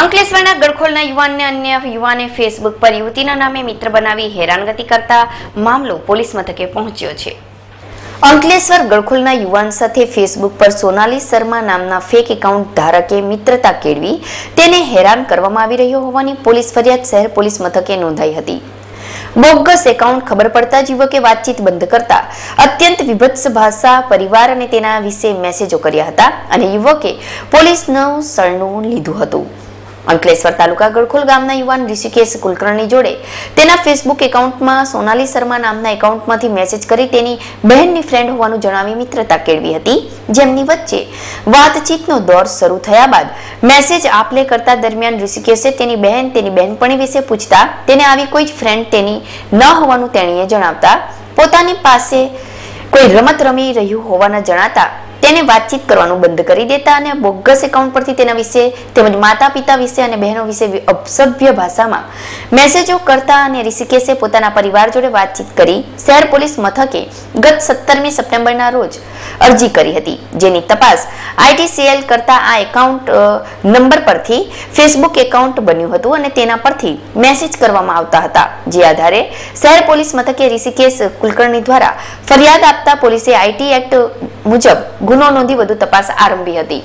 અંકલેશ્વરના ગડખોલના યુવાનને અન્ય યુવાને ફેસબુક પર યુવતીના નામે મિત્ર બનાવી હેરાનગતિ કરતા મામલો પોલીસ મથકે પહોંચ્યો છે. અંકલેશ્વર ગળખોલના યુવાન સાથે ફેસબુક પર સોનાલી શર્મા નામના ફેક એકાઉન્ટ ધારકે મિત્રતા કેળવી, તેને હેરાન કરવામાં આવી રહ્યો હોવાની પોલીસ ફરિયાદ શહેર પોલીસ મથકે નોંધાઈ હતી. બોગસ એકાઉન્ટ ખબર પડતા યુવકે વાતચીત બંધ કરતા અત્યંત વિભત્સ ભાષા, પરિવાર અને તેના વિશે મેસેજો કર્યા હતા અને યુવકે પોલીસનું સરનું લીધું હતું. અંકલેશ્વર તાલુકા ગળખોલ ગામના યુવાન ઋષિકેશ કુલકર્ણી જોડે તેના ફેસબુક એકાઉન્ટમાં સોનાલી શર્મા નામના એકાઉન્ટમાંથી મેસેજ કરી તેની બહેનની ફ્રેન્ડ હોવાનું જણાવી મિત્રતા કેળવી હતી. જેમની વચ્ચે વાતચીતનો દોર શરૂ થયા બાદ મેસેજ આપલે કરતા દરમિયાન ઋષિકેશે તેની બહેન, તેની બહેનપણી વિશે પૂછતા તેને આવી કોઈ જ ફ્રેન્ડ તેની ન હોવાનું તેણીએ જણાવતા પોતાની પાસે કોઈ રમત રમી રહ્યું હોવાના જણાતા તેને વાતચીત કરવાનું બંધ કરી દેતા અને બોગસ એકાઉન્ટ પરથી તેના વિશે, તેમજ માતા પિતા વિશે અને બહેનો વિશે અપસભ્ય ભાષામાં મેસેજો કરતા અને ઋષિકેશે પોતાના પરિવાર જોડે વાતચીત કરી, શહેર પોલીસ મથકે ગત સત્તરમી સપ્ટેમ્બરના રોજ અરજી કરી હતી. જેની તપાસ આઈટીસીએલ કરતા આ એકાઉન્ટ નંબર પરથી ફેસબુક એકાઉન્ટ બન્યું હતું અને તેના પરથી મેસેજ કરવામાં આવતા હતા. જે આધારે શહેર પોલીસ મથકે ઋષિકેશ કુલકર્ણી દ્વારા ફરિયાદ આપતા પોલીસે આઈટી એક્ટ મુજબ ગુનો નોંધી વધુ તપાસ આરંભી હતી.